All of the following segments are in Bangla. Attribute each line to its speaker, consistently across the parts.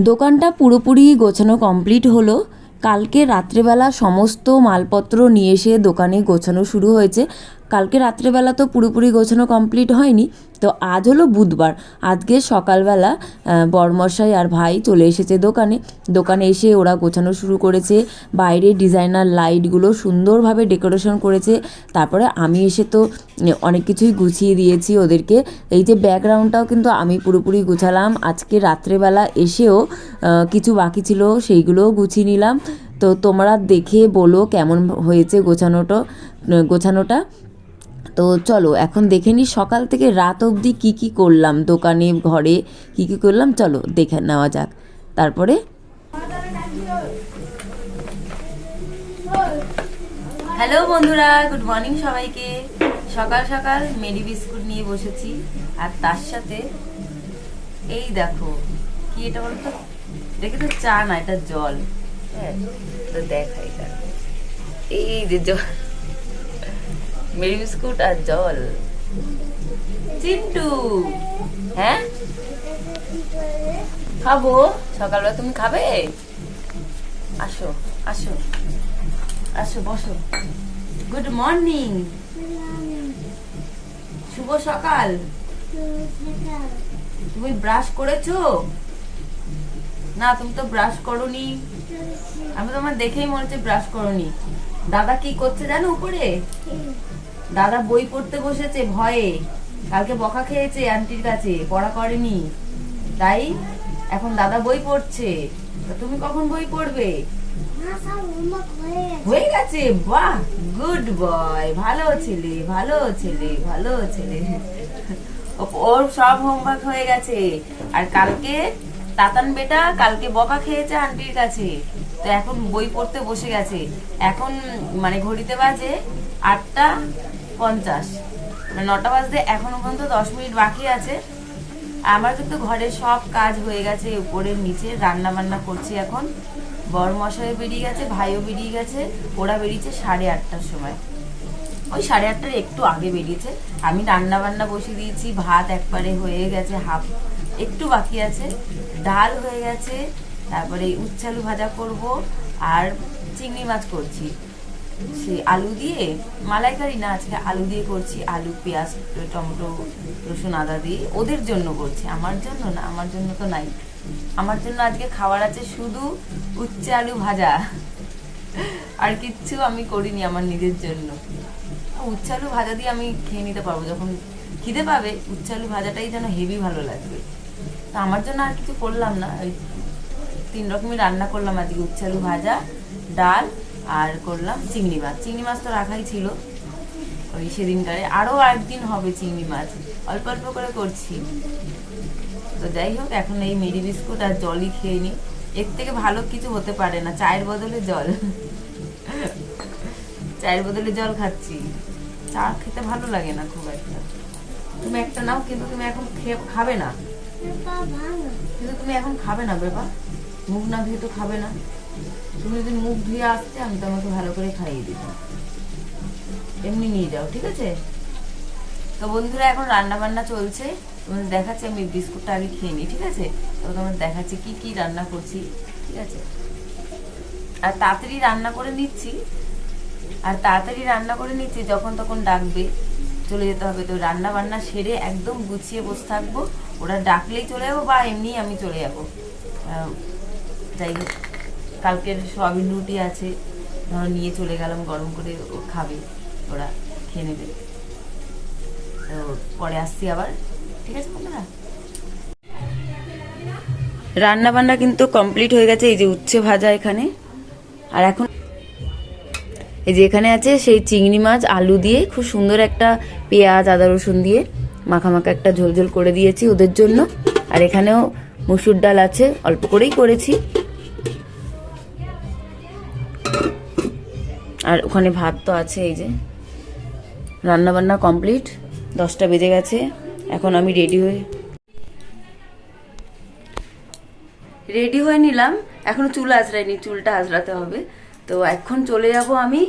Speaker 1: দোকানটা পুরোপুরি গোছানো কমপ্লিট হলো। কালকে রাত্রেবেলা সমস্ত মালপত্র নিয়ে এসে দোকানে গোছানো শুরু হয়েছে। কালকে রাত্রেবেলা তো পুরোপুরি গোছানো কমপ্লিট হয়নি, তো আজ হলো বুধবার। আজকে সকালবেলা বরমশাই আর ভাই চলে এসেছে দোকানে। দোকানে এসে ওরা গোছানো শুরু করেছে, বাইরে ডিজাইনার লাইটগুলো সুন্দরভাবে ডেকোরেশন করেছে। তারপরে আমি এসে তো অনেক কিছুই গুছিয়ে দিয়েছি ওদেরকে। এই যে ব্যাকগ্রাউন্ডটাও কিন্তু আমি পুরোপুরি গুছালাম। আজকে রাত্রেবেলা এসেও কিছু বাকি ছিল সেইগুলোও গুছিয়ে নিলাম। তো তোমরা দেখে বলো কেমন হয়েছে গোছানোটা গোছানোটা। তো চলো, এখন দেখে নিই সকাল থেকে রাত অবধি কি কি করলাম, দোকানে, ঘরে কি কি করলাম, চলো দেখে নেওয়া যাক। তারপরে? হ্যালো বন্ধুরা, গুড মর্নিং সবাইকে। সকাল সকাল মেরি বিস্কুট নিয়ে বসেছি, আর তার সাথে এই দেখো, কি এটা বলতো? দেখে তো চা না, এটা জল। হ্যাঁ তো দেখো এই যে জল। মেরি বিস্কুট আর জল। চিন্টু হ্যাঁ? খাব। সকালবেলা তুমি খাবে? আসো আসো আসো, বসো। গুড মর্নিং শুভ সকাল। তুমি ব্রাশ করেছ? না, তুমি তো ব্রাশ করনি। আমি তোমার দেখেই মনে হচ্ছে ব্রাশ করনি। দাদা কি করছে জানো উপরে? দাদা বই পড়তে বসেছে ভয়ে। কালকে বকা খেয়েছে আন্টির কাছে পড়া করেনি। তাই এখন দাদা বই পড়ছে। তুমি কখন বই পড়বে? হয়ে গেছে। বাহ গুড বয় ভালো ছেলে ভালো ছেলে ভালো ছেলে। ওর সব হোমওয়ার্ক হয়ে গেছে। আর কালকে তাতান বেটা কালকে বকা খেয়েছে আন্টির কাছে। তো এখন বই পড়তে বসে গেছে। এখন মানে ঘড়িতে বাজে আটটা পঞ্চাশ। মানে নটা বাজতে এখনও পর্যন্ত দশ মিনিট বাকি আছে। আমার কিন্তু ঘরের সব কাজ হয়ে গেছে উপরের নিচে রান্না বান্না করছি এখন। বড় মশাই বেরিয়ে গেছে, ভাইও বেরিয়ে গেছে, ওরা বেরিয়েছে সাড়ে আটটার সময়। ওই সাড়ে আটটার একটু আগে বেরিয়েছে। আমি রান্না বান্না বসিয়ে দিয়েছি, ভাত একবারে হয়ে গেছে, হাফ একটু বাকি আছে। ডাল হয়ে গেছে, তারপরে উচ্ছালু ভাজা করব, আর চিংড়ি মাছ করছি। সে আলু দিয়ে, মালাইকারি না, আজকে আলু দিয়ে করছি, আলু, পেঁয়াজ, টমেটো, রসুন, আদা দিয়ে। ওদের জন্য করছি, আমার জন্য না, আমার জন্য তো নাই। আমার জন্য আজকে খাবার আছে শুধু উচ্ছে আলু ভাজা। আর কিচ্ছু আমি করিনি আমার নিজের জন্য। উচ্ছে আলু ভাজা দিয়ে আমি খেয়ে নিতে পারব, যখন খিদে পাবে, উচ্ছে আলু ভাজাটাই যেন হেভি ভালো লাগবে। তো আমার জন্য আর কিছু করলাম না, ওই তিন রকমের রান্না করলাম আজকে, উচ্ছে আলু ভাজা, ডাল আর করলাম চিংড়ি মাছ। চিংড়ি মাছ তো রাখাই ছিল ওই সেদিনকারে। আরও একদিন হবে চিংড়ি মাছ। অল্প অল্প করে করছি। তো যাই হোক, এখন এই মেরি বিস্কুট আর জলই খেয়ে নি এর থেকে ভালো কিছু হতে পারে না, চায়ের বদলে জল। চায়ের বদলে জল খাচ্ছি। চা খেতে ভালো লাগে না খুব একটা। তুমি একটা নাও, কিন্তু তুমি এখন খাবে না। কিন্তু তুমি এখন খাবে না বেবা মুখ না ধুয়ে তো খাবে না। তুমি যদি মুখ ধুয়ে আসতে, আমি তোমাকে ভালো করে খাইয়ে দিতাম। এমনি নিয়ে যাও, ঠিক আছে? তো বন্ধুরা, এখন রান্না বান্না চলছে। তোমাদের দেখাচ্ছি, আমি বিস্কুটটা আগে খেয়ে নিই, ঠিক আছে? তো তোমাদের দেখাচ্ছি কি কি রান্না করছি, ঠিক আছে? আর তাড়াতাড়ি রান্না করে নিচ্ছি। আর তাড়াতাড়ি রান্না করে নিচ্ছি, যখন তখন ডাকবে, চলে যেতে হবে। তো রান্না বান্না সেরে একদম গুছিয়ে বসে থাকব। ওরা ডাকলেই চলে যাব বা এমনি আমি চলে যাব। যাই হোক। কালকের সয়াবিন রুটি আছে। ধরো নিয়ে চলে গেলাম, গরম করে ও খাবে, ওরা খেয়ে নেবে। তো পরে আসছি আবার, ঠিক আছে বন্ধুরা? রান্না বান্না কিন্তু কমপ্লিট হয়ে গেছে, এই যে উচ্ছে ভাজা এখানে। আর এখন এই যে এখানে আছে সেই চিংড়ি মাছ, আলু দিয়ে খুব সুন্দর একটা পেঁয়াজ, আদা, রসুন দিয়ে মাখা মাখা একটা ঝোল ঝোল করে দিয়েছি ওদের জন্য। আর এখানেও মুসুর ডাল আছে, অল্প করেই করেছি। আর ওখানে ভাত তো আছে, এই যে। রান্না বান্না কমপ্লিট, দশটা বেজে গেছে, এখন আমি রেডি হয়ে রেডি হয়ে নিলাম। এখনও চুল আঁচড়াইনি, চুলটা আঁচড়াতে হবে। তো এখন চলে যাব আমি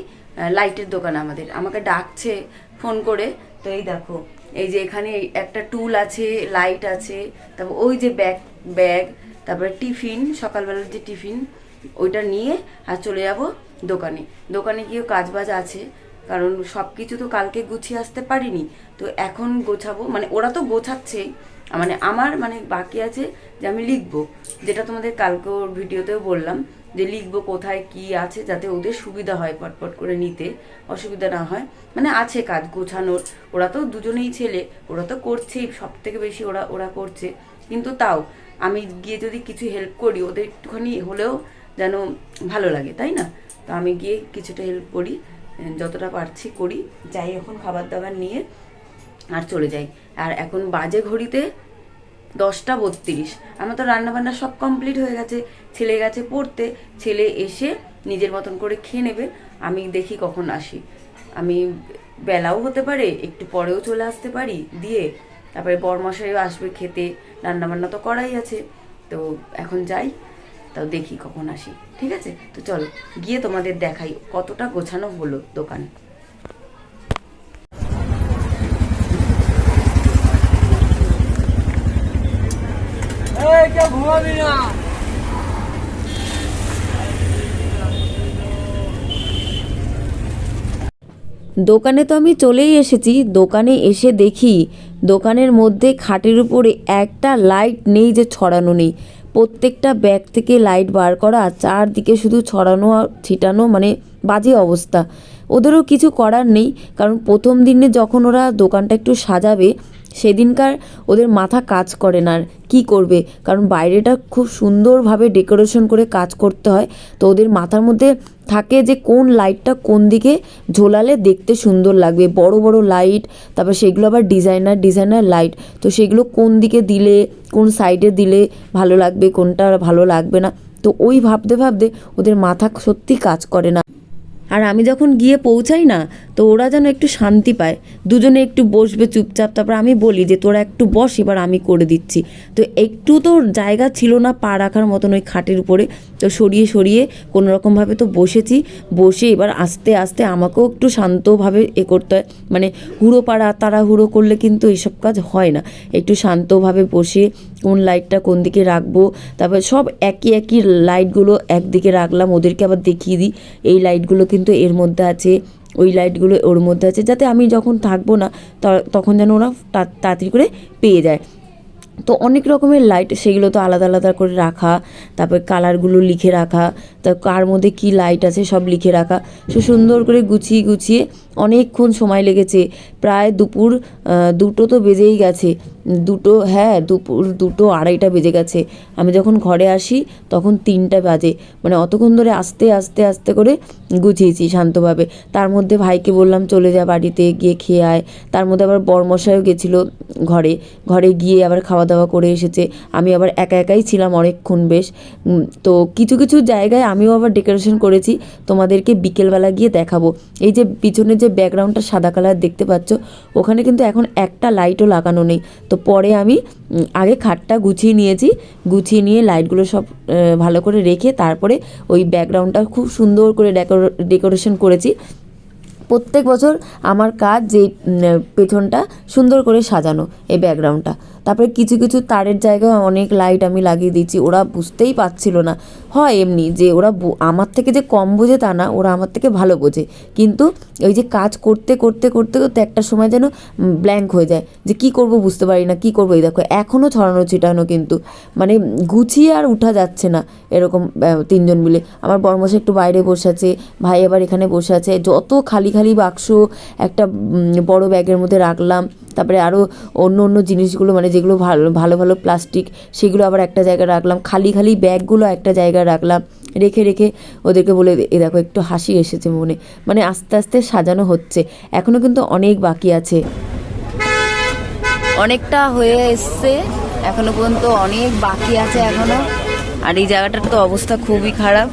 Speaker 1: লাইটের দোকানে আমাদের। আমাকে ডাকছে ফোন করে, তো এই দেখো, এই যে এখানে একটা টুল আছে, লাইট আছে, তারপর ওই যে ব্যাগ ব্যাগ,
Speaker 2: তারপরে টিফিন, সকালবেলার যে টিফিন, ওইটা নিয়ে আর চলে যাব দোকানে। দোকানে গিয়ে কাজ বাজ আছে, কারণ সব কিছু তো কালকে গুছিয়ে আসতে পারিনি। তো এখন গোছাবো মানে ওরা তো গোছাচ্ছেই মানে আমার মানে বাকি আছে যে আমি লিখব, যেটা তোমাদের কালকে ওর ভিডিওতেও বললাম, যে লিখব কোথায় কি আছে যাতে ওদের সুবিধা হয় পটপট করে নিতে, অসুবিধা না হয়। মানে আছে কাজ গোছানোর, ওরা তো দুজনেই ছেলে, ওরা তো করছেই সব থেকে বেশি ওরা ওরা করছে। কিন্তু তাও, আমি গিয়ে যদি কিছু হেল্প করি, ওদের একটুখানি হলেও যেন ভালো লাগে, তাই না? তো আমি গিয়ে কিছুটা হেল্প করি যতটা পারছি করি, যাই এখন খাবার দাবার নিয়ে আর চলে যাই। আর এখন বাজে ঘড়িতে দশটা বত্রিশ। আমার তো রান্নাবান্না সব কমপ্লিট হয়ে গেছে। ছেলে গেছে পড়তে, ছেলে এসে নিজের মতন করে খেয়ে নেবে। আমি দেখি কখন আসি। আমি বেলাও হতে পারে, একটু পরেও চলে আসতে পারি দিয়ে তারপরে বরমশাইও আসবে খেতে। রান্না বান্না তো করাই আছে। তো এখন যাই। তাও দেখি কখন আসি। ঠিক আছে? তো চলো গিয়ে তোমাদের দেখাই কতটা গোছানো হলো দোকান।
Speaker 3: ঘুমাবি না।
Speaker 1: দোকানে তো আমি চলেই এসেছি। দোকানে এসে দেখি দোকানের মধ্যে খাটের উপরে একটা লাইট নেই যে ছড়ানো নেই। প্রত্যেকটা ব্যাগ থেকে লাইট বার করা চারদিকে শুধু ছড়ানো আর ছিটানো মানে বাজে অবস্থা। ওদেরও কিছু করার নেই, কারণ প্রথম দিনে যখন ওরা দোকানটা একটু সাজাবে সেদিনকার ওদের মাথা কাজ করে না আর কী করবে? কারণ বাইরেটা খুব সুন্দরভাবে ডেকোরেশন করে কাজ করতে হয়। তো ওদের মাথার মধ্যে থাকে যে কোন লাইটটা কোন দিকে ঝোলালে দেখতে সুন্দর লাগবে। বড় বড় লাইট, তারপর সেগুলো আবার ডিজাইনার ডিজাইনার লাইট। তো সেগুলো কোন দিকে দিলে, কোন সাইডে দিলে ভালো লাগবে, কোনটা ভালো লাগবে না? তো ওই ভাবতে ভাবতে ওদের মাথা সত্যি কাজ করে না। আর আমি যখন গিয়ে পৌঁছাই না তো ওরা যেন একটু শান্তি পায়। দুজনে একটু বসবে চুপচাপ, তারপর আমি বলি যে, তোরা একটু বস, এবার আমি করে দিচ্ছি। তো একটু তো জায়গা ছিল না পা রাখার মতন ওই খাটের উপরে। তো সরিয়ে সরিয়ে কোনো রকমভাবে তো বসেছি। বসে এবার আস্তে আস্তে আমাকেও একটু শান্তভাবে এ করতে হয়। মানে হুড়ো পাড়া তাড়াহুড়ো করলে কিন্তু এইসব কাজ হয় না। একটু শান্তভাবে বসে কোন লাইটটা কোন দিকে রাখব, তারপর সব একই একই লাইটগুলো একদিকে রাখলাম। ওদেরকে আবার দেখিয়ে দিই। এই লাইটগুলো কিন্তু এর মধ্যে আছে। ওই লাইটগুলো ওর মধ্যে আছে, যাতে আমি যখন থাকব না তখন যেন ওরা তাড়াতাড়ি করে পেয়ে যায়। তো অনেক রকমের লাইট সেগুলো তো আলাদা আলাদা করে রাখা, তারপর কালারগুলো লিখে রাখা তা কার মধ্যে কি লাইট আছে সব লিখে রাখা। সে সুন্দর করে গুছিয়ে গুছিয়ে অনেকক্ষণ সময় লেগেছে। প্রায় দুপুর দুটো তো বেজেই গেছে। দুটো হ্যাঁ দুপুর, দুটো আড়াইটা বেজে গেছে। আমি যখন ঘরে আসি, তখন তিনটা বাজে। মানে অতক্ষণ ধরে আস্তে আস্তে আস্তে করে গুছিয়েছি শান্তভাবে। তার মধ্যে ভাইকে বললাম, চলে যা বাড়িতে, গিয়ে খেয়ে আয়। তার মধ্যে আবার বরমশাইও গেছিল ঘরে। ঘরে গিয়ে আবার খাওয়া দাওয়া করে এসেছে। আমি আবার একা, একাই ছিলাম অনেকক্ষণ বেশ। তো কিছু কিছু জায়গায় আমিও আবার ডেকোরেশন করেছি, তোমাদেরকে বিকেলবেলা গিয়ে দেখাবো। এই যে পিছনে যে ব্যাকগ্রাউন্ডটা সাদা কালার দেখতে পাচ্ছ, ওখানে কিন্তু এখন একটা লাইটও লাগানো নেই। তো পরে আমি আগে খাটটা গুছিয়ে নিয়েছি, গুছিয়ে নিয়ে লাইটগুলো সব ভালো করে রেখে তারপরে ওই ব্যাকগ্রাউন্ডটা খুব সুন্দর করে ডেকোরেশন করেছি। প্রত্যেক বছর আমার কাজ যে পেছনটা সুন্দর করে সাজানো, এই ব্যাকগ্রাউন্ডটা তারপরে কিছু কিছু তারের জায়গায় অনেক লাইট আমি লাগিয়ে দিয়েছি। ওরা বুঝতেই পারছিল না। হয় এমনি যে ওরা আমার থেকে যে কম বোঝে তা না, ওরা আমার থেকে ভালো বোঝে। কিন্তু ওই যে কাজ করতে করতে করতে করতে একটা সময় যেন ব্ল্যাঙ্ক হয়ে যায়। যে কি করব বুঝতে পারি না, কি করব? এই দেখো এখনও ছড়ানো, ছিটানো কিন্তু মানে গুছিয়ে আর উঠা যাচ্ছে না এরকম তিনজন মিলে। আমার বর্মশা একটু বাইরে বসে আছে, ভাই আবার এখানে বসে আছে। যত খালি খালি বাক্স একটা বড় ব্যাগের মধ্যে রাখলাম। তারপরে আরও অন্য অন্য জিনিসগুলো মানে যেগুলো ভালো ভালো ভালো প্লাস্টিক সেগুলো আবার একটা জায়গায় রাখলাম। খালি খালি ব্যাগগুলো একটা জায়গায় রাখলাম। রেখে রেখে ওদেরকে বলে এ দেখো, একটু হাসি এসেছে মনে। মানে আস্তে আস্তে সাজানো হচ্ছে। এখনও কিন্তু অনেক বাকি আছে। অনেকটা হয়ে এসছে। এখনও পর্যন্ত অনেক বাকি আছে এখনও। আর এই জায়গাটার তো অবস্থা খুবই খারাপ।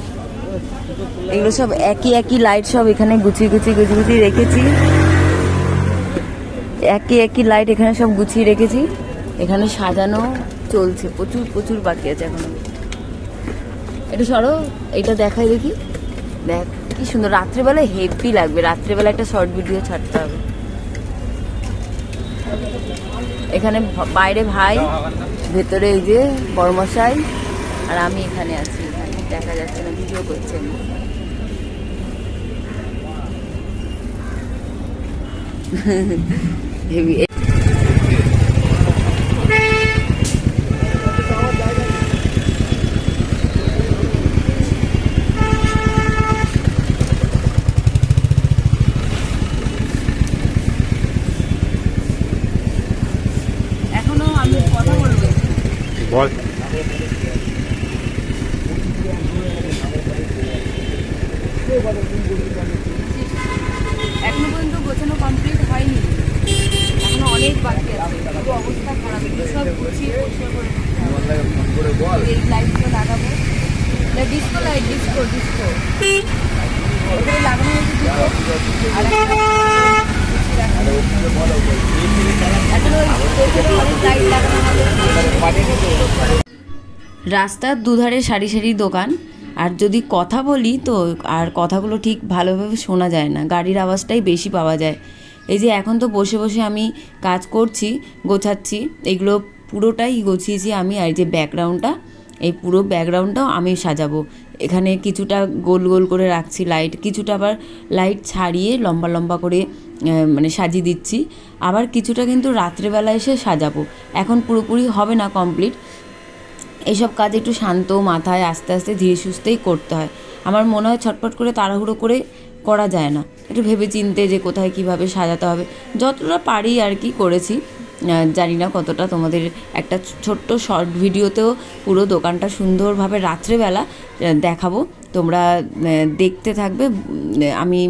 Speaker 1: এগুলো সব একই একই লাইট সব এখানে গুছিয়ে গুছিয়ে গুছিয়ে গুছিয়ে রেখেছি। একই একই লাইট এখানে সব গুছিয়ে রেখেছি। এখানে সাজানো চলছে, প্রচুর প্রচুর বাকি আছে এখনও। এটা সরো, এটা দেখাই দেখি। দেখ, কি সুন্দর, রাত্রেবেলায় হেভি লাগবে রাত্রেবেলা একটা শর্ট ভিডিও ছাড়তে হবে। এখানে বাইরে ভাই, ভেতরে এই যে বড়মশাই,
Speaker 2: আর আমি এখানে আছি দেখা যাচ্ছে না ভিডিও করছেন হেভি এখনও আমি কথা বলব
Speaker 4: বল
Speaker 2: এখনও পর্যন্ত গোছানো কমপ্লিট হয়নি এখনও অনেক বাকি আছে পুরো অবস্থা খারাপ এগুলো সব গুছিয়ে পরিষ্কার করে এই লাইটগুলো লাগাবো ডিস্কো লাইট ডিস্কো ডিস্কো ওগুলো লাগানো হয়েছে দুটো আর একটা এখনও ওই ওপরে অনেক লাইট লাগানো হবে
Speaker 1: রাস্তার দুধারে সারি সারি দোকান। আর যদি কথা বলি তো আর কথাগুলো ঠিক ভালোভাবে শোনা যায় না। গাড়ির আওয়াজটাই বেশি পাওয়া যায়। এই যে এখন তো বসে বসে আমি কাজ করছি, গোছাচ্ছি, এগুলো পুরোটাই গোছিয়েছি আমি। আর যে ব্যাকগ্রাউন্ডটা, এই পুরো ব্যাকগ্রাউন্ডটাও আমি সাজাবো। এখানে কিছুটা গোল গোল করে রাখছি লাইট, কিছুটা আবার লাইট ছাড়িয়ে লম্বা লম্বা করে মানে সাজিয়ে দিচ্ছি। আবার কিছুটা কিন্তু রাত্রেবেলা এসে সাজাবো। এখন পুরোপুরি হবে না কমপ্লিট। এইসব কাজ একটু শান্ত মাথায় আস্তে আস্তে ধীরে সুস্থেই করতে হয়। আমার মনে হয় ছটপট করে তাড়াহুড়ো করে করা যায় না। একটু ভেবে চিনতে যে কোথায় কীভাবে সাজাতে হবে। যতটা পারি আর কি করেছি জানি না কতটা তোমাদের একটা ছোট্ট শর্ট ভিডিওতেও পুরো দোকানটা সুন্দরভাবে রাত্রেবেলা দেখাবো। তোমরা দেখতে থাকবে। আমি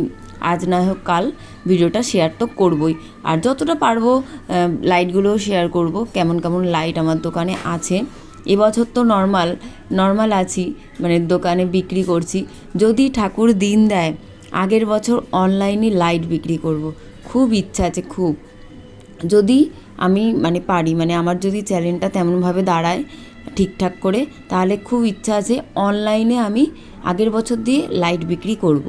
Speaker 1: আজ না হোক কাল ভিডিওটা শেয়ার তো করবই। আর যতটা পারব লাইটগুলোও শেয়ার করব। কেমন কেমন লাইট আমার দোকানে আছে। এবছর তো নর্মাল নর্মাল আছি মানে দোকানে বিক্রি করছি। যদি ঠাকুর দিন দেয়, আগের বছর অনলাইনে লাইট বিক্রি করব। খুব ইচ্ছা আছে, খুব। যদি আমি মানে পারি মানে আমার যদি চ্যানেলটা তেমনভাবে দাঁড়ায় ঠিকঠাক করে, তাহলে খুব ইচ্ছা আছে অনলাইনে আমি আগের বছর দিয়ে লাইট বিক্রি করব।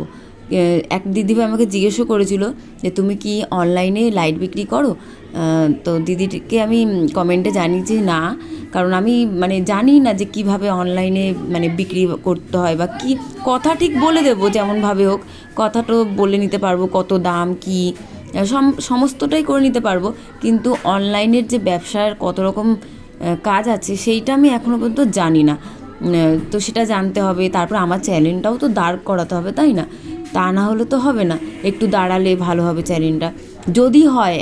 Speaker 1: এক দিদিভাই আমাকে জিজ্ঞেসও করেছিল যে, তুমি কি অনলাইনে লাইট বিক্রি করো? তো দিদিকে আমি কমেন্টে জানিয়েছি না, কারণ আমি মানে জানি না যে কীভাবে অনলাইনে মানে বিক্রি করতে হয় বা কি, কথা ঠিক বলে দেবো যেমনভাবে হোক কথাটা বলে নিতে পারব কত দাম, কি, সম- সমস্তটাই করে নিতে পারব, কিন্তু অনলাইনের যে ব্যবসার কত রকম কাজ আছে সেইটা আমি এখনও পর্যন্ত জানি না। তো সেটা জানতে হবে, তারপর আমার চ্যানেলটাও তো দাঁড় করাতে হবে, তাই না? তা না হলে তো হবে না, একটু দাঁড়ালে ভালো হবে চ্যানেলটা যদি হয়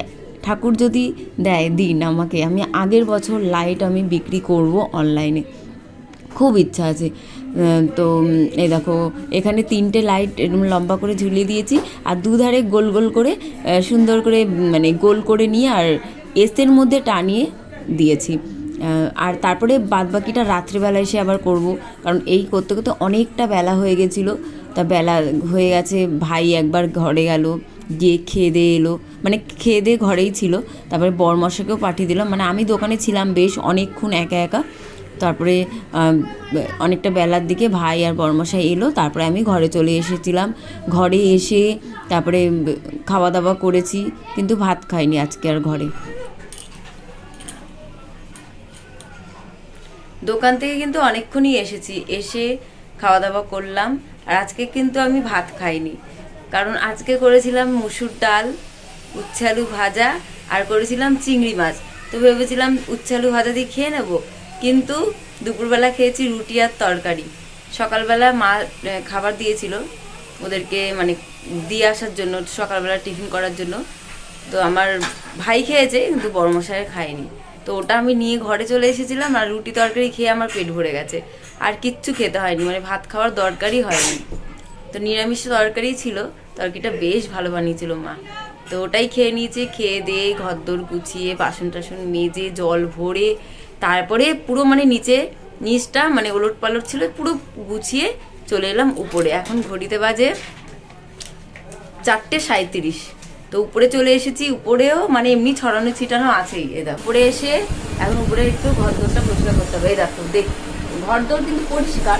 Speaker 1: ঠাকুর যদি দেয়, দিন আমাকে। আমি আগের বছর লাইট আমি বিক্রি করব অনলাইনে। খুব ইচ্ছা আছে। তো এই দেখো, এখানে তিনটে লাইট এরকম লম্বা করে ঝুলিয়ে দিয়েছি আর দুধারে গোল গোল করে সুন্দর করে মানে গোল করে নিয়ে আর এসের মধ্যে টানিয়ে দিয়েছি। আর তারপরে বাদবাকিটা রাত্রিবেলা এসে আবার করব। কারণ এই করতে করতে অনেকটা বেলা হয়ে গেছিল। তা বেলা হয়ে গেছে, ভাই একবার ঘরে গেল। গিয়ে খেয়ে দিয়ে এলো। মানে খেয়ে দিয়ে ঘরেই ছিল। তারপরে বরমশাকেও পাঠিয়ে দিলাম। মানে আমি দোকানে ছিলাম বেশ অনেকক্ষণ একা একা। তারপরে অনেকটা বেলার দিকে ভাই আর বর্মশাই এলো। তারপরে আমি ঘরে চলে এসেছিলাম। ঘরে এসে তারপরে খাওয়া দাওয়া করেছি। কিন্তু ভাত খাইনি আজকে আর ঘরে। দোকান থেকে কিন্তু অনেকক্ষণই এসেছি। এসে খাওয়া দাওয়া করলাম। আর আজকে কিন্তু আমি ভাত খাইনি। কারণ আজকে করেছিলাম মুসুর ডাল, উচ্ছালু ভাজা, আর করেছিলাম চিংড়ি মাছ। তো ভেবেছিলাম উচ্ছালু ভাজা দিয়ে খেয়ে নেব, কিন্তু দুপুরবেলা খেয়েছি রুটি আর তরকারি। সকালবেলা মা খাবার দিয়েছিল ওদেরকে মানে দিয়ে আসার জন্য, সকালবেলা টিফিন করার জন্য। তো আমার ভাই খেয়েছে, কিন্তু বড় মশাই খায়নি। তো ওটা আমি নিয়ে ঘরে চলে এসেছিলাম, আর রুটি তরকারি খেয়ে আমার পেট ভরে গেছে। আর কিচ্ছু খেতে হয়নি মানে ভাত খাওয়ার দরকারই হয়নি। তো নিরামিষ তরকারি ছিল। তরকারিটা বেশ ভালো বানিয়েছিল মা। তো ওটাই খেয়ে নিয়েছে, খেয়ে দিয়ে ঘরদোর গুছিয়ে, বাসন টাসন মেজে, জল ভরে, তারপরে পুরো মানে নিচে নিচটা মানে ওলট পালট ছিল, পুরো গুছিয়ে চলে এলাম উপরে। এখন ঘড়িতে বাজে চারটে সাঁত্রিশ তো উপরে চলে এসেছি, উপরেও মানে এমনি ছড়ানো ছিটানো আছেই। এ দেখো, উপরে এসে এখন উপরে একটু ঘর দোরটা পরিষ্কার করতে হবে। এই দেখো, দেখ, ঘর দোর কিন্তু পরিষ্কার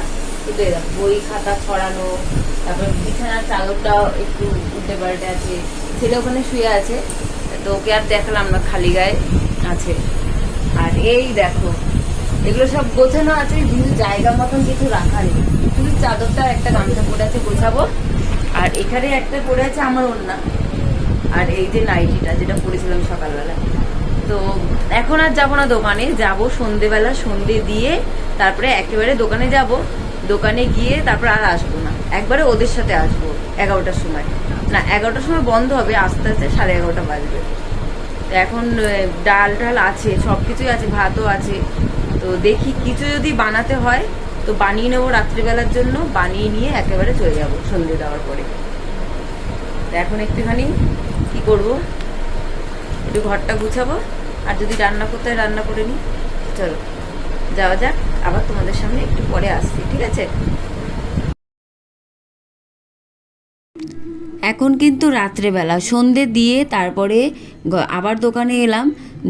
Speaker 1: দেখো বই খাতা ছড়ানো, তারপর বিছানার চাদরটাও একটু উল্টে পাল্টে আছে। ছেলে ওখানে শুয়ে আছে, তো ওকে আর দেখালাম না, খালি গায়ে আছে। আর এই দেখো,
Speaker 2: এগুলো সব গোছানো আছে, কিন্তু জায়গা মতন কিছু রাখা নেই। শুধু চাদরটা একটা গামছা পরে আছে, গোছাবো। আর এখানে একটা পরে আছে আমার ওন্না আর এই যে নাইটিটা, যেটা পরেছিলাম সকালবেলা। তো এখন আর যাব না দোকানে, যাব সন্ধেবেলা, সন্ধে দিয়ে তারপরে একেবারে দোকানে যাব। দোকানে গিয়ে তারপর আর আসব না। একবারে ওদের সাথে আসব এগারোটার সময়। না, এগারোটার সময় বন্ধ হবে, আস্তে আস্তে সাড়ে এগারোটা বাজবে। এখন ডাল টাল আছে সব কিছুই আছে, ভাতও আছে। তো দেখি কিছু যদি বানাতে হয়, তো বানিয়ে নেব রাত্রিবেলার জন্য, বানিয়ে নিয়ে একেবারে চলে যাব সন্ধে দেওয়ার পরে। তো এখন একটুখানি কি করব? একটু ঘরটা গুছাবো, আর যদি রান্না করতে হয় রান্না করে নিই। চলো, যাওয়া যাক। আবার তোমাদের সামনে একটু পরে আসছি, ঠিক আছে?
Speaker 1: এখন কিন্তু রাত্রেবেলা, সন্ধে দিয়ে তারপরে আবার দোকানে এলাম।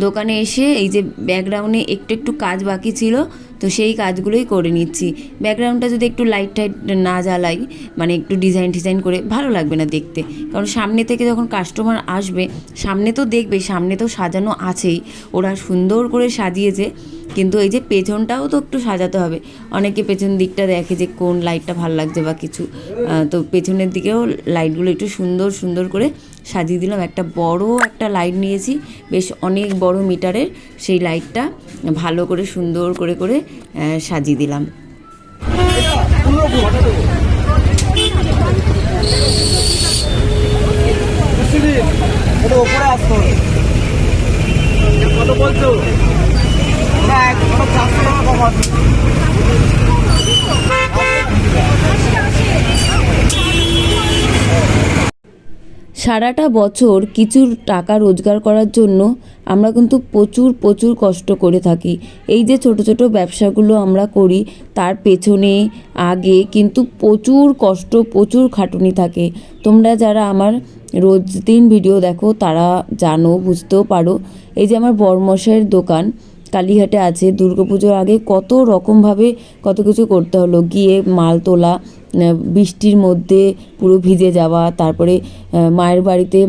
Speaker 1: দোকানে এসে এই যে ব্যাকগ্রাউন্ডে একটু একটু কাজ বাকি ছিল, তো সেই কাজগুলোই করে নিচ্ছি। ব্যাকগ্রাউন্ডটা যদি একটু লাইট টাইট না জ্বালাই মানে একটু ডিজাইন ডিজাইন করে, ভালো লাগবে না দেখতে। কারণ সামনে থেকে যখন কাস্টমার আসবে, সামনে তো দেখবে, সামনে তো সাজানো আছেই। ওরা সুন্দর করে সাজিয়েছে। কিন্তু এই যে পেছনটাও তো একটু সাজাতে হবে। অনেকে পেছন দিকটা দেখে যে কোন লাইটটা ভালো লাগছে বা কিছু। তো পেছনের দিকেও লাইটগুলো একটু সুন্দর সুন্দর করে সাজিয়ে দিলাম। একটা বড় একটা লাইট নিয়েছি। বেশ অনেক বড় মিটারের সেই লাইটটা ভালো করে, সুন্দর করে করে সাজিয়ে দিলাম।
Speaker 3: ওপরে কত বলছো ওরা এক ওটা চারশো টাকা কমাতে
Speaker 1: সারাটা বছর কিছু টাকা রোজগার করার জন্য আমরা কিন্তু প্রচুর প্রচুর কষ্ট করে থাকি। এই যে ছোট ছোট ব্যবসাগুলো আমরা করি, তার পেছনে আগে কিন্তু প্রচুর কষ্ট, প্রচুর খাটুনি থাকে। তোমরা যারা আমার রোজ দিন ভিডিও দেখো, তারা জানো, বুঝতেও পারো। এই যে আমার বরমশাইয়ের দোকান কালীঘাটে আছে। দুর্গাপুজোর আগে কত রকমভাবে কত কিছু করতে হলো। গিয়ে মাল তোলা বৃষ্টির মধ্যে পুরো ভিজে যাওয়া, তারপরে মায়ের বাড়িতে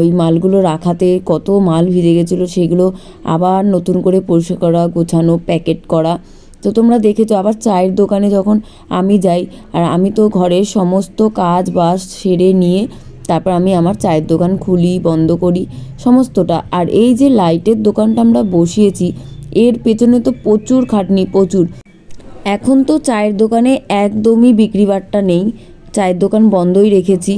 Speaker 1: ওই মালগুলো রাখাতে কত মাল ভিজে গেছিল, সেগুলো আবার নতুন করে পরিষ্কার করা, গোছানো, প্যাকেট করা। তো তোমরা দেখেছ, আবার চায়ের দোকানে যখন আমি যাই, আর আমি তো ঘরের সমস্ত কাজ বাস সেরে নিয়ে তারপর আমি আমার চায়ের দোকান খুলি, বন্ধ করি, সমস্তটা। আর এই যে লাইটের দোকানটা আমরা বসিয়েছি এর পেছনে তো প্রচুর খাটনি, প্রচুর। এখন তো চায়ের দোকানে একদমই বিক্রি বাট্টা নেই। চায়ের দোকান বন্ধই রেখেছি।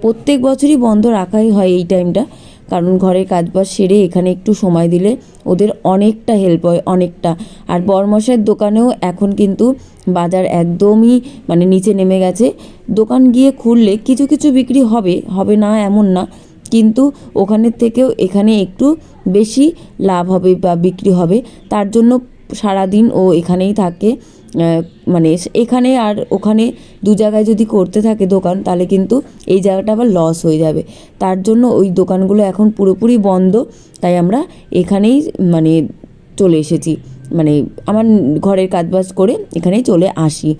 Speaker 1: প্রত্যেক বছরই বন্ধ রাখাই হয় এই টাইমটা। কারণ ঘরের কাজবাজ সেরে এখানে একটু সময় দিলে ওদের অনেকটা হেল্প হয়, অনেকটা। আর বরমশাইয়ের দোকানেও এখন কিন্তু বাজার একদমই মানে নিচে নেমে গেছে। দোকান গিয়ে খুললে কিছু কিছু বিক্রি হবে হবে না এমন না। কিন্তু ওখানের থেকেও এখানে একটু বেশি লাভ হবে বা বিক্রি হবে। তার জন্য সারাদিন ও এখানেই থাকে। মানে এখানে আর ওখানে দু জায়গায় যদি করতে থাকে দোকান, তাহলে কিন্তু এই জায়গাটা আবার লস হয়ে যাবে। তার জন্য ওই দোকানগুলো এখন পুরোপুরি বন্ধ, তাই আমরা এখানেই মানে চলে এসেছি। মানে আমার ঘরের কাজবাজ করে এখানেই চলে আসি।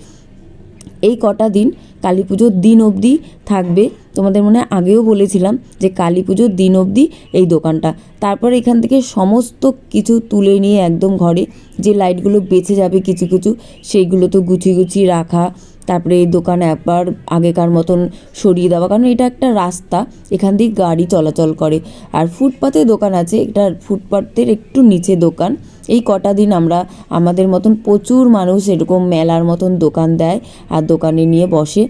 Speaker 1: এই কটা দিন কালী পুজোর দিন অবধি থাকবে। তোমাদের মনে আগেও বলেছিলাম যে কালী পুজোর দিন অবধি এই দোকানটা। তারপর এখান থেকে সমস্ত কিছু তুলে নিয়ে একদম ঘরে, যে লাইটগুলো বেঁচে যাবে কিছু কিছু, সেইগুলো তো গুছিয়ে গুছিয়ে রাখা। তারপরে এই দোকান একবার আগেকার মতন সরিয়ে দেওয়া। কারণ এটা একটা রাস্তা, এখান দিয়ে গাড়ি চলাচল করে। আর ফুটপাতে দোকান আছে, এটা ফুটপাতের একটু নিচে দোকান। এই কটা দিন আমরা আমাদের মতন প্রচুর মানুষ এরকম মেলার মতন দোকান দেয় আর দোকানে নিয়ে বসে।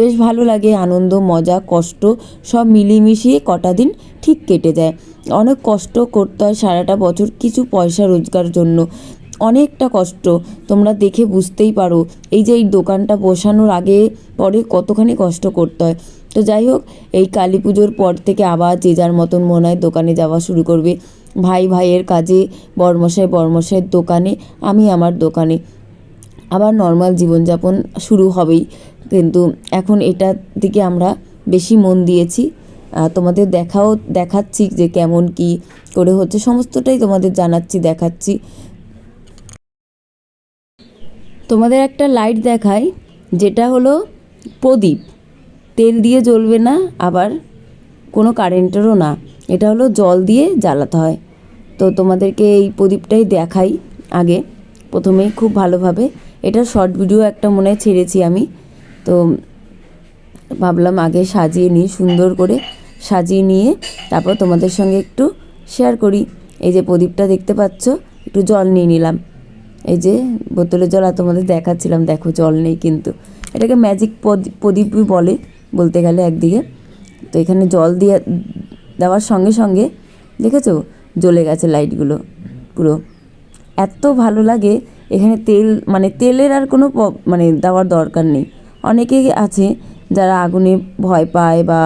Speaker 1: বেশ ভালো লাগে, আনন্দ, মজা, কষ্ট, সব মিলিয়ে কটা দিন ঠিক কেটে যায়। অনেক কষ্ট করতে হয় সারাটা বছর কিছু পয়সা রোজগার জন্য। অনেকটা কষ্ট, তোমরা দেখে বুঝতেই পারো। এই যে এই দোকানটা বসানোর আগে পরে কতখানি কষ্ট করতে হয়। তো যাই হোক, এই কালী পুজোর পর থেকে আবার যে যার মতন মনে হয় দোকানে যাওয়া শুরু করবে। ভাই ভাইয়ের কাজে, বর্মশাই বর্মশাইয়ের দোকানে, আমি আমার দোকানে। আবার নর্মাল জীবনযাপন শুরু হবেই। কিন্তু এখন এটার দিকে আমরা বেশি মন দিয়েছি। তোমাদের দেখাও, দেখাচ্ছি যে কেমন কি করে হচ্ছে, সমস্তটাই তোমাদের জানাচ্ছি, দেখাচ্ছি। তোমাদের একটা লাইট দেখাই, যেটা হলো প্রদীপ। তেল দিয়ে জ্বলবে না, আবার কোনো কারেন্টেরও না। এটা হলো জল দিয়ে জ্বালাতে হয়। তো তোমাদেরকে এই প্রদীপটাই দেখাই আগে। প্রথমেই খুব ভালোভাবে। এটা শর্ট ভিডিও একটা মনে ছেড়েছি আমি। তো ভাবলাম আগে সাজিয়ে নিই, সুন্দর করে সাজিয়ে নিয়ে তারপর তোমাদের সঙ্গে একটু শেয়ার করি। এই যে প্রদীপটা দেখতে পাচ্ছ, একটু জল নিয়ে নিলাম। এই যে বোতলের জল, আর তোমাদের দেখাচ্ছিলাম, দেখো জল নেই কিন্তু। এটাকে ম্যাজিক প্রদীপই বলে বলতে গেলে একদিকে। তো এখানে জল দিয়ে দেওয়ার সঙ্গে সঙ্গে দেখেছ জ্বলে গেছে লাইটগুলো পুরো। এত ভালো লাগে, এখানে তেল মানে তেলের আর কোনো মানে দেওয়ার দরকার নেই। অনেকেই আছে যারা আগুনে ভয় পায় বা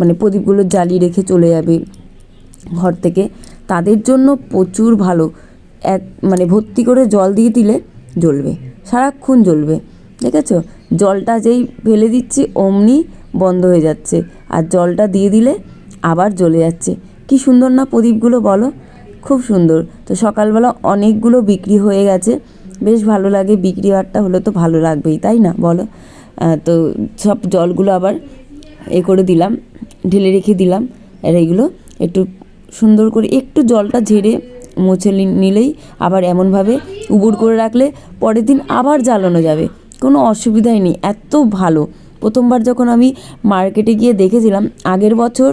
Speaker 1: মানে প্রদীপগুলো জ্বালিয়ে রেখে চলে যাবে ঘর থেকে, তাদের জন্য প্রচুর ভালো। এক মানে ভর্তি করে জল দিয়ে দিলে জ্বলবে, সারাক্ষণ জ্বলবে। দেখেছ? জলটা যেই ফেলে দিচ্ছি, অমনি বন্ধ হয়ে যাচ্ছে। আর জলটা দিয়ে দিলে আবার জ্বলে যাচ্ছে। কি সুন্দর না প্রদীপগুলো বলো? খুব সুন্দর। তো সকালবেলা অনেকগুলো বিক্রি হয়ে গেছে। বেশ ভালো লাগে, বিক্রি বাট্টা হলে তো ভালো লাগবেই, তাই না? বলো। তো সব জলগুলো আবার এ করে দিলাম, ঢেলে রেখে দিলাম। আর এইগুলো একটু সুন্দর করে একটু জলটা ঝেড়ে মুছে নিলেই আবার এমনভাবে উবুর করে রাখলে পরের দিন আবার জ্বালানো যাবে। কোনো অসুবিধাই নেই, এত ভালো। প্রথমবার যখন আমি মার্কেটে গিয়ে দেখেছিলাম, আগের বছর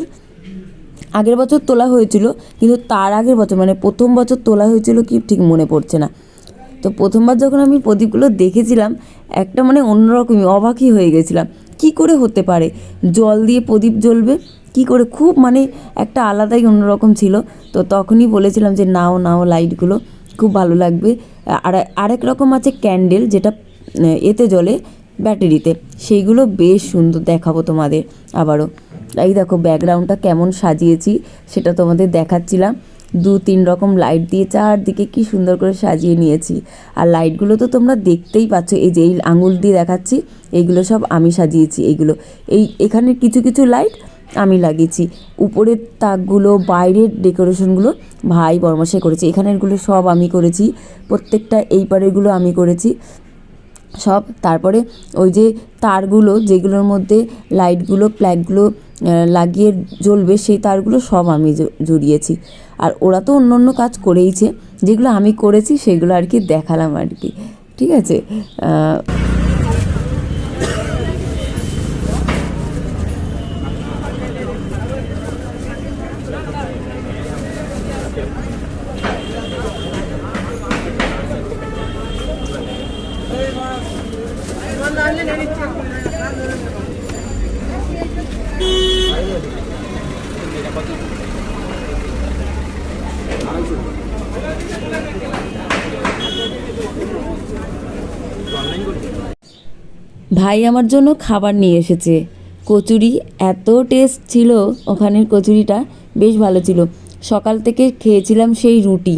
Speaker 1: আগের বছর তোলা হয়েছিল, কিন্তু তার আগের বছর মানে প্রথম বছর তোলা হয়েছিল কি ঠিক মনে পড়ছে না। তো প্রথমবার যখন আমি প্রদীপগুলো দেখেছিলাম, একটা মানে অন্যরকমই, অবাকই হয়ে গেছিলাম। কি করে হতে পারে? জল দিয়ে প্রদীপ জ্বলবে? কি করে? খুব মানে একটা আলাদাই অন্যরকম ছিল। তো তখনই বলেছিলাম যে, নাও নাও লাইটগুলো, খুব ভালো লাগবে। আর আরেক রকম আছে ক্যান্ডেল, যেটা এতে জ্বলে। ব্যাটারিতে। সেইগুলো বেশ সুন্দর দেখাবো তোমাদের আবারও। এই দেখো ব্যাকগ্রাউন্ডটা কেমন সাজিয়েছি সেটা তোমাদের দেখাচ্ছিলাম। দু তিন রকম লাইট দিয়ে চারদিকে কি সুন্দর করে সাজিয়ে নিয়েছি। আর লাইটগুলো তো তোমরা দেখতেই পাচ্ছ, এই যে এই আঙুল দিয়ে দেখাচ্ছি এইগুলো সব আমি সাজিয়েছি এইগুলো এই, এখানে কিছু কিছু লাইট আমি লাগিয়েছি। উপরের তাকগুলো, বাইরের ডেকোরেশনগুলো ভাই বর্মাশাই করেছে। এখানেরগুলো সব আমি করেছি, প্রত্যেকটা এই পারেরগুলো আমি করেছি। সব, তারপরে ওই যে তারগুলো যেগুলোর মধ্যে লাইটগুলো প্ল্যাগগুলো লাগিয়ে জ্বলবে, সেই তারগুলো সব আমি জড়িয়েছি। আর ওরা তো অন্য অন্য কাজ করেইছে, যেগুলো আমি করেছি সেগুলো আর কি দেখালাম আর কি। ঠিক আছে? ভাই আমার জন্য খাবার নিয়ে এসেছে। কচুরি এত টেস্ট ছিল, ওখানের কচুরিটা বেশ ভালো ছিল। সকাল থেকে খেয়েছিলাম সেই রুটি,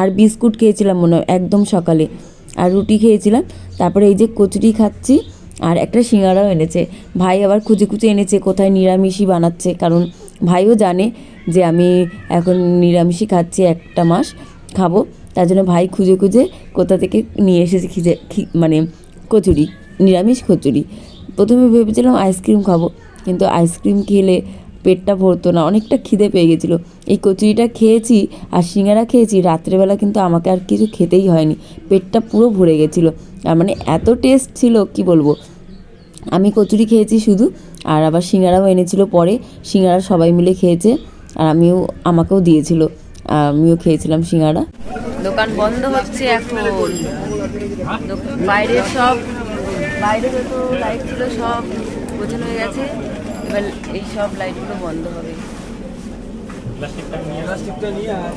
Speaker 1: আর বিস্কুট খেয়েছিলাম মনে হয়, একদম সকালে। আর রুটি খেয়েছিলাম। তারপরে এই যে কচুরি খাচ্ছি আর একটা সিঙ্গারাও এনেছে। ভাই আবার খুঁজে খুঁজে এনেছে কোথায় নিরামিষই বানাচ্ছে। কারণ ভাইও জানে যে আমি এখন নিরামিষই খাচ্ছি একটা মাস, খাব। তার জন্য ভাই খুঁজে খুঁজে কোথা থেকে নিয়ে এসেছে খিদে খি- মানে কচুরি, নিরামিষ কচুরি। প্রথমে ভেবেছিলাম আইসক্রিম খাব। কিন্তু আইসক্রিম খেলে পেটটা ভরতো না, অনেকটা খিদে পেয়ে গেছিল। এই কচুরিটা খেয়েছি আর সিঙ্গারা খেয়েছি, রাত্রেবেলা কিন্তু আমাকে আর কিছু খেতেই হয়নি। পেটটা পুরো ভরে গেছিল। আর মানে এত টেস্ট ছিল, কি বলব? আমি কচুরি খেয়েছি শুধু, আর আবার সিঙ্গারাও এনেছিল পরে। সিঙ্গারা সবাই মিলে খেয়েছে, আর আমিও, আমাকেও দিয়েছিল। আমিও খেয়েছিলাম সিঙ্গারা। দোকান বন্ধ হচ্ছে এখন। বাইরে সব বাইরে যত লাইট ছিল সব গোছানো হয়ে গেছে। এবার এই সব লাইটগুলো বন্ধ হবে।
Speaker 3: প্লাস্টিকটা নিয়ে আয়।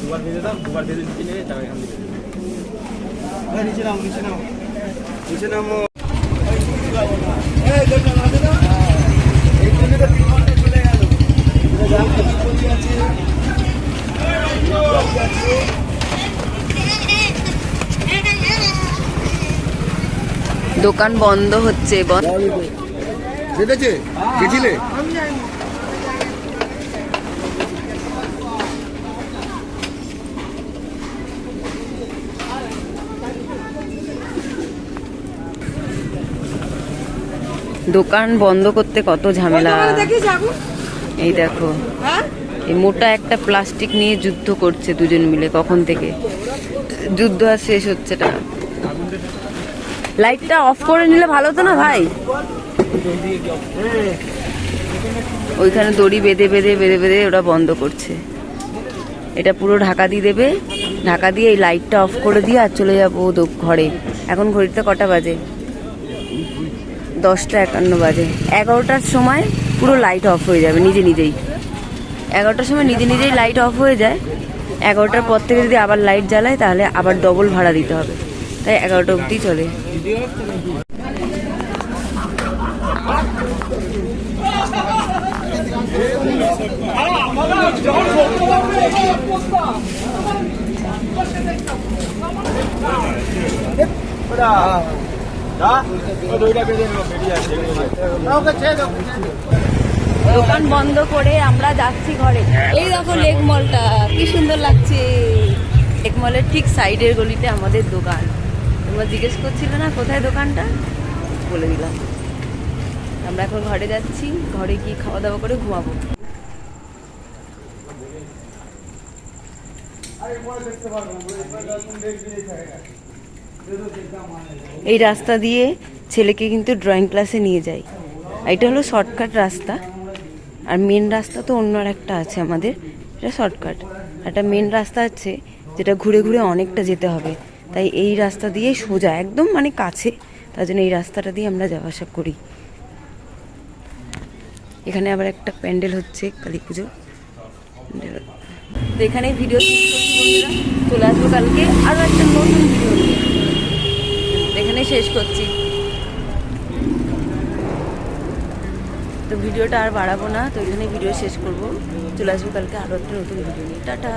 Speaker 3: দুবার ভেজে দাও দুবার ভেজে নিচে নিয়ে যাবে এখান থেকে। নিচে নাও নিচে নাও নিচে নামো
Speaker 1: দোকান বন্ধ হচ্ছে বন্ধ।
Speaker 4: কেটেছে গেছিলে
Speaker 1: দোকান বন্ধ করতে কত ঝামেলা। এই দেখো। এই মোটা একটা প্লাস্টিক নিয়ে যুদ্ধ করছে দুজন মিলে কখন থেকে? যুদ্ধ আর শেষ হচ্ছে না। লাইটটা অফ করে নিলে ভালো তো না ভাই? ওইখানে দড়ি বেঁধে বেঁধে বেঁধে বেঁধে ওরা বন্ধ করছে। এটা পুরো ঢাকা দিয়ে দেবে। ঢাকা দিয়ে এই লাইটটা অফ করে দিয়ে আর চলে যাব ঘরে। এখন ঘড়িতে কটা বাজে? দশটা একান্ন বাজে। এগারোটার সময় পুরো লাইট অফ হয়ে যাবে নিজে নিজেই। এগারোটার সময় নিজে নিজেই লাইট অফ হয়ে যায়। এগারোটার পর থেকে যদি আবার লাইট জ্বালায় তাহলে আবার ডবল ভাড়া দিতে হবে। তাই এগারোটা অবধি চলে। দোকান বন্ধ করে আমরা যাচ্ছি ঘরে। এই দেখো লেক মলটা কি সুন্দর লাগছে। লেক মলের ঠিক সাইডের গলিতে আমাদের দোকান। তোমরা জিজ্ঞেস করছিলে না কোথায় দোকানটা? বলে দিলাম। আমরা এখন ঘরে যাচ্ছি ঘরে গিয়ে খাওয়া দাওয়া করে ঘুমাবো। এই রাস্তা দিয়ে ছেলেকে কিন্তু ড্রয়িং ক্লাসে নিয়ে যাই এটা হলো শর্টকাট রাস্তা। আর মেন রাস্তা তো অন্য আর একটা আছে আমাদের। এটা শর্টকাট একটা মেন রাস্তা আছে যেটা ঘুরে ঘুরে অনেকটা যেতে হবে। তাই এই রাস্তা দিয়ে সোজা, একদম মানে কাছে, তার জন্য এই রাস্তাটা দিয়ে আমরা যাওয়া আসা করি। এখানে আবার একটা প্যান্ডেল হচ্ছে, কালী পুজো। তো এখানে ভিডিও চলে আসব কালকে আরও একটা নতুন ভিডিও এখানে শেষ করছি। তো ভিডিওটা আর বাড়াবো না, তো এখানে ভিডিও শেষ করব। চলে আসব কালকে আরও একটা নতুন ভিডিও নিয়ে। টাটা।